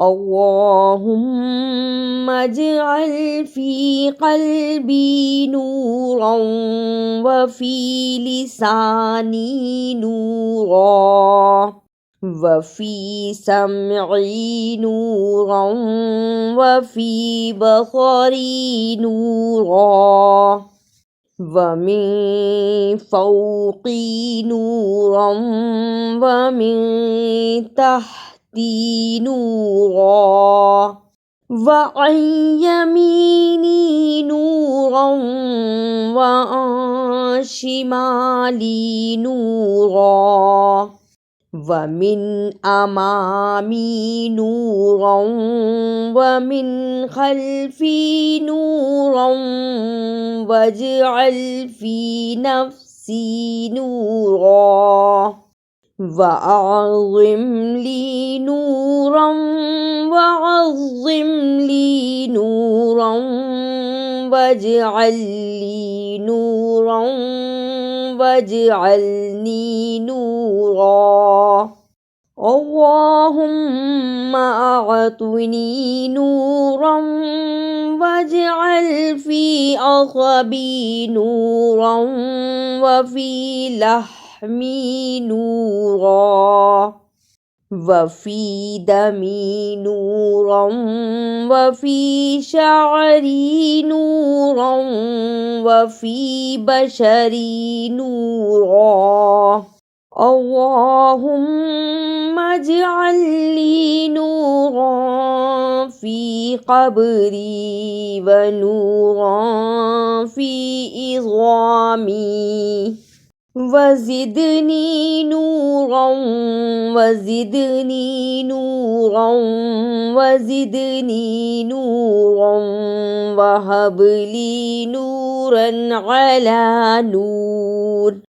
اللهم اجعل في قلبي نورا وفي لساني نورا وفي سمعي نورا وفي بصري نورا ومن فوقي نورا ومن تحتي نورا. وعن يميني نورا وعن شمالي نورا. ومن أمامي نورا ومن خلفي نورا. واجعل في نفسي نورا. وأعظم لي نورا وعظم لي نورا واجعل لي نورا واجعلني نورا. اللهم أعطني نورا واجعل في أصبي نورا وفي لحمي نورا. وفي دمي نورا وفي شعري نورا وفي بشري نورا. اللهم اجعل لي نورا في قبري ونورا في إظامي وزدني نورا وزدني نورا وزدني نورا وهب لي نورا على نور.